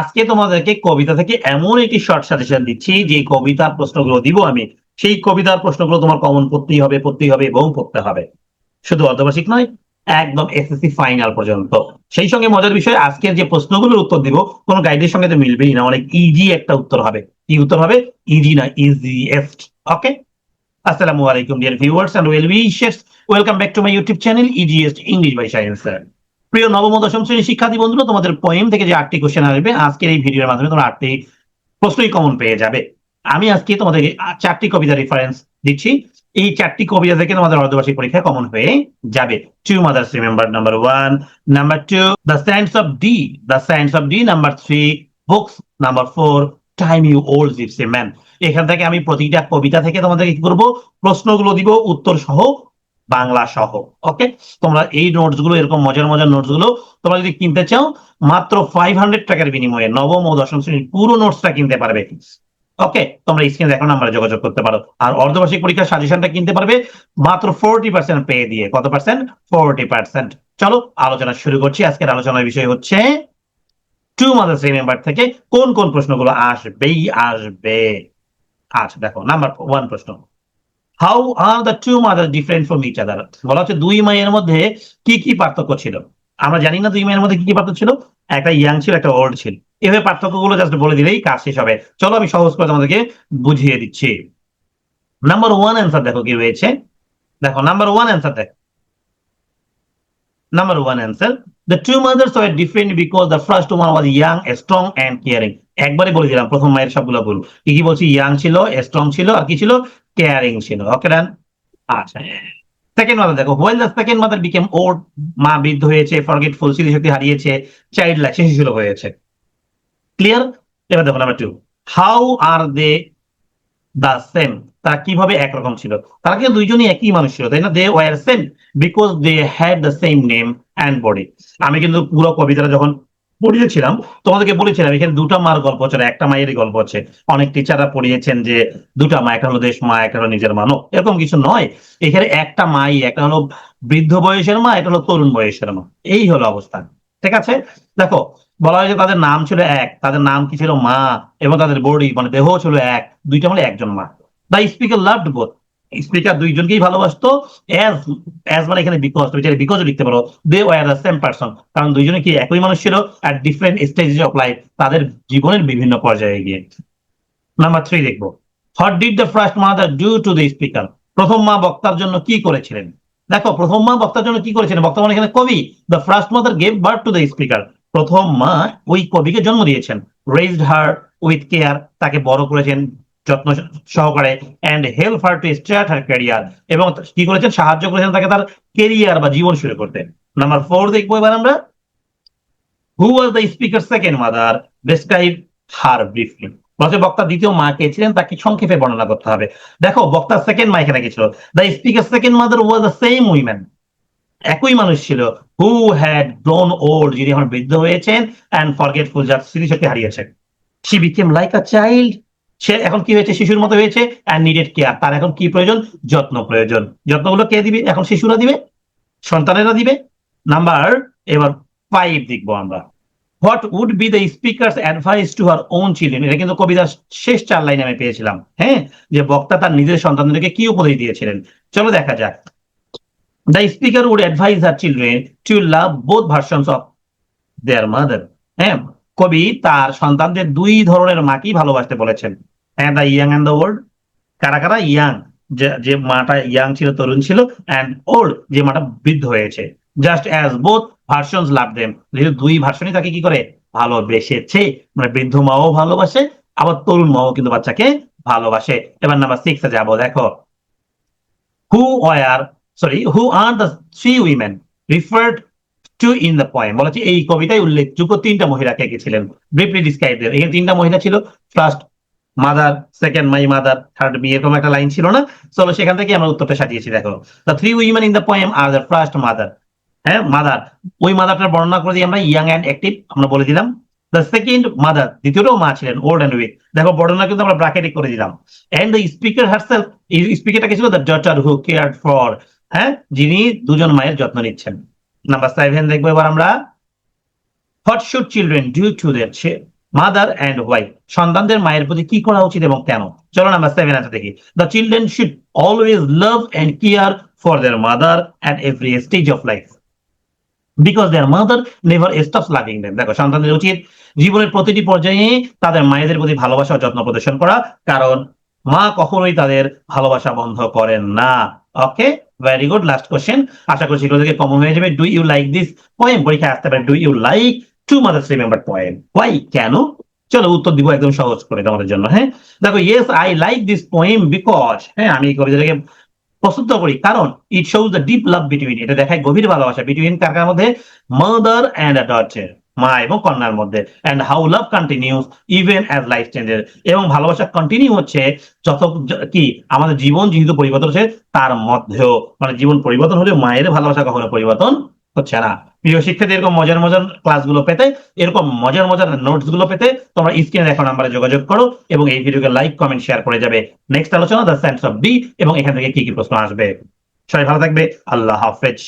আজকে তোমাদেরকে কবিতা থেকে এমন একটি শর্ট সাজেশন দিচ্ছি, যে কবিতার প্রশ্নগুলো দিব আমি, সেই কবিতার প্রশ্নগুলো তোমার কমন পড়তেই হবে পড়তেই হবে এবং পড়তে হবে। শুধু অর্ধবার্ষিক নয়, একদম এসএসসি ফাইনাল পর্যন্ত। সেই সঙ্গে মজার বিষয়, আজকের যে প্রশ্নগুলোর উত্তর দিব, কোনো গাইডের সঙ্গে তো মিলবেই না, অনেক ইজি একটা উত্তর হবে। কি উত্তর হবে? ইজি না ইজিয়েস্ট ওকে আসসালামু আলাইকুম dear viewers and well wishers welcome back to my YouTube channel easiest English by science sir প্রিয় নবম দশম শ্রেণির শিক্ষার্থী বন্ধুরা, তোমাদের পয়েম থেকে যে আটটি কোশ্চেন আসবে, আজকের এই ভিডিওর মাধ্যমে তোমরা আটটি প্রশ্নই কমন পেয়ে যাবে। আমি আজকে তোমাদের চারটি কবিতা রেফারেন্স দিচ্ছি। এই চারটি কবিতা থেকে তোমাদের অর্ধবার্ষিক পরীক্ষায় কমন হয়ে যাবে। Two mothers remember number one number two the science of D the science of D number three books number four time you old gipsy man এখান থেকে আমি প্রতিটা কবিতা থেকে তোমাদেরকে কি করব? প্রশ্নগুলো দিব, উত্তর সহ বাংলা সহ ওকে তোমরা এই নোটসগুলো, এরকম মজার মজার নোটসগুলো তোমরা যদি কিনতে চাও, মাত্র ফাইভ হান্ড্রেড টাকার বিনিময়ে নবম ও দশম শ্রেণির পুরো নোটসটা কিনতে পারবে। ওকে তোমরা স্ক্রিনে দেখো নাম্বারে যোগাযোগ করতে পারো। আর অর্ধবার্ষিক পরীক্ষার সাজেশনটা কিনতে পারবে, মাত্র ফোরটি পার্সেন্ট পেয়ে দিয়ে। কত পার্সেন্ট ফোরটি পার্সেন্ট চলো, আলোচনা শুরু করছি। আজকের আলোচনার বিষয় হচ্ছে টু মাদার্স রিমেম্বার থেকে কোন কোন প্রশ্নগুলো আসবেই, আসবে। আচ্ছা দেখো নাম্বার ওয়ান প্রশ্ন। How are the two mother different from each other বলা হচ্ছে দুই মায়ের মধ্যে কি কি পার্থক্য ছিল? আমরা জানি না দুই মায়ের মধ্যে কি কি পার্থক্য ছিল। একটা ইয়াং ছিল, একটা ওল্ড ছিল। এভাবে পার্থক্যগুলো জাস্ট বলে দিলেই কাজ শেষ হবে। চলো আমি সহজ করে তোমাদেরকে বুঝিয়ে দিচ্ছি। নাম্বার ওয়ান অ্যান্সার দেখো কি রয়েছে। দেখো নাম্বার ওয়ান অ্যান্সার দেখো। Number one answer the two mothers were different because the first one was young strong and caring একবারে বলে দিলাম, প্রথম মায়ের সবগুলো ভুল। কি কি বলছি? ইয়াং ছিল স্ট্রং ছিল, আর কি ছিল? কেয়ারিং ছিল ওকে ডান আচ্ছা। সেকেন্ড মাদার দেখো while the second mother became old মা বৃদ্ধ হয়েছে ফরগেটফুল স্মৃতিশক্তি হারিয়েছে চাইল্ড লাইক শিশু হয়েছে। ক্লিয়ার এবার দেখো number two how are they the same তারা কীভাবে একরকম ছিল? তারা কিন্তু দুইজনই একই মানুষ ছিল, তাই না? They were same because they had the same name and body আমি কিন্তু পুরো কবিতাটা যখন পড়িয়েছিলাম। তোমাদেরকে বলেছিলাম, এখানে দুটা মার গল্প হচ্ছে একটা মায়েরই গল্প হচ্ছে অনেক টিচাররা পড়িয়েছেন যে, দুটা মা, একটা হলো দেশ মা, একটা হলো নিজের মানব এরকম কিছু নয়। এখানে একটা মাই, একটা হলো বৃদ্ধ বয়সের মা, একটা হলো তরুণ বয়সের মা। এই হলো অবস্থা ঠিক আছে? দেখো, বলা হয় যে তাদের নাম ছিল এক, তাদের নাম কি ছিল মা, এবং তাদের বডি মানে দেহ ছিল এক, দুইটা মানে একজন মা। The speaker loved both speaker দুইজনকেই ভালোবাসতো অ্যাজ অ্যাজ মানে এখানে বিকজ তুমি চাইলে বিকজ লিখতে পারো। They were the same person কারণ দুইজনে কি একই মানুষ ছিল at different stage of life তাদের জীবনের বিভিন্ন পর্যায়ে গিয়ে। নাম্বার থ্রি দেখব। What did the first mother do to the speaker প্রথম মা বক্তার জন্য কি করেছিলেন? দেখো, প্রথম মা বক্তার জন্য কি করেছিলেন? বক্তা মানে এখানে কবি। The first mother gave birth to the speaker প্রথম মা ওই কবিকে জন্ম দিয়েছেন। রেজড হার উইথ কেয়ার তাকে বড় করেছেন। যত্ন সহকারে and help her to start her career এবং কি করেছেন? সাহায্য করেছেন তাকে তার কেরিয়ার বা জীবন শুরু করতে। নাম্বার ফোর দেখব এবার আমরা। Who was the speaker second mother describe her briefly বলছে, বক্তা দ্বিতীয় মা কে ছিলেন, তাকে সংক্ষেপে বর্ণনা করতে হবে। দেখো, বক্তার সেকেন্ড মা এখানে ছিল? The speaker second mother was the same woman একই মানুষ ছিল। হু হ্যাড গ্রোন ওল্ড যিনি এখন বৃদ্ধ হয়েছেন অ্যান্ড ফরগেটফুল যার স্মৃতিশক্তি হারিয়েছেন। She became like a child সে এখন কি হয়েছে? শিশুর মতো হয়েছে অ্যান্ড নিডেড কেয়ার তার এখন কি প্রয়োজন? যত্ন প্রয়োজন। যত্নগুলো কে দিবে? এখন শিশুরা দিবে, সন্তানেরা দিবে। নাম্বার এবার ফাইভ দেখব আমরা। What would be the speaker advice to her own children এটা কিন্তু কবিতার শেষ চার লাইনে আমি পেয়েছিলাম। হ্যাঁ? যে বক্তা তার নিজের সন্তানদেরকে কি উপদেশ দিয়েছিলেন? চলো দেখা যাক। The speaker would advice her children to love both versions of their mother হ্যাঁ? কবি তার সন্তানদের দুই ধরনের মাকেই ভালোবাসতে বলেছেন। হ্যাঁ the young and the old কারা কারা? ইয়াং যে মাটা ইয়াং ছিল, তরুণ ছিল অ্যান্ড ওল্ড যে মাটা বৃদ্ধ হয়েছে। Just as both versions love them দুই ভার্সনই তাকে কি করে? ভালোবেসেছে। মানে বৃদ্ধ মাও ভালোবাসে, আবার তরুণ মাও কিন্তু বাচ্চাকে ভালোবাসে। এবার নাম্বার সিক্সে যাব, দেখো। Who were sorry who are the three women referred to in the poem বলা এই কবিতায় উল্লেখযোগ্য তিনটা মহিলা কে ব্রিফলি ডিসক্রাইব এখানে তিনটা মহিলা ছিল। First mother second my mother third me এরকম একটা লাইন ছিল না? চলো সেখান থেকে আমরা উত্তরটা সাজিয়েছি, দেখো। The three women in the poem are the first mother হ্যাঁ মাদার ওই মাদারটার বর্ণনা করে দিয়ে আমরা ইয়াং অ্যান্ড অ্যাক্টিভ আমরা বলে দিলাম। দ্য সেকেন্ড মাদার দ্বিতীয়টাও মা ছিলেন ওল্ড অ্যান্ড উইক দেখো, বর্ণনা কিন্তু আমরা ব্র্যাকেটে করে দিলাম। এন্ড দ্য স্পিকার হারসেলফ স্পিকারটা কি ছিল? The daughter who care for হ্যাঁ যিনি দুজন মায়ের যত্ন নিচ্ছেন। নাম্বার সেভেন দেখব এবার আমরা। What should children due to their mother and wife সন্তানদের মায়ের প্রতি কি করা উচিত এবং কেন? চলো নাম্বার সেভেন আছে দেখি। The children should always love and care for their mother at every stage of life because their mother never stops loving them দেখো, সন্তানদের উচিত জীবনের প্রতিটি পর্যায়ে তাদের মায়েদের প্রতি ভালোবাসা ও যত্ন প্রদর্শন করা। কারণ মা কখনোই তাদের ভালোবাসা বন্ধ করেন না। Okay very good last question আশা করছি এগুলো থেকে কমন হয়ে যাবে। Do you like this poem পরীক্ষায় আসতে পারে। Do you like two mothers remember poem why কেন? চলো উত্তর দিব একদম সহজ করে তোমাদের জন্য হ্যাঁ? দেখো yes I like this poem because হ্যাঁ আমি কবিতাটাকে পছন্দ করি। কারণ it shows the deep love between এটা দেখায় গভীর ভালোবাসা বিটুইন কার মধ্যে? মাদার অ্যান্ড ডটার মা এবং কন্যার মধ্যে। And how love continues even as life চেঞ্জের এবং ভালোবাসা কন্টিনিউ হচ্ছে যত কি, আমাদের জীবন যেহেতু পরিবর্তন হচ্ছে, তার মধ্যেও। মানে জীবন পরিবর্তন হলেও মায়ের ভালোবাসা কখনো পরিবর্তন হচ্ছে না। প্রিয় শিক্ষার্থী, এরকম মজার মজার ক্লাসগুলো পেতে, এরকম মজার মজার নোটসগুলো পেতে, তোমরা স্ক্রিনে দেখো নাম্বারে যোগাযোগ করো এবং এই ভিডিওকে লাইক কমেন্ট শেয়ার করে যাবে। নেক্সট আলোচনা দ্য সেন্স অফ বি এবং এখান থেকে কি কি প্রশ্ন আসবে। সবাই ভালো থাকবে। আল্লাহ হাফেজ।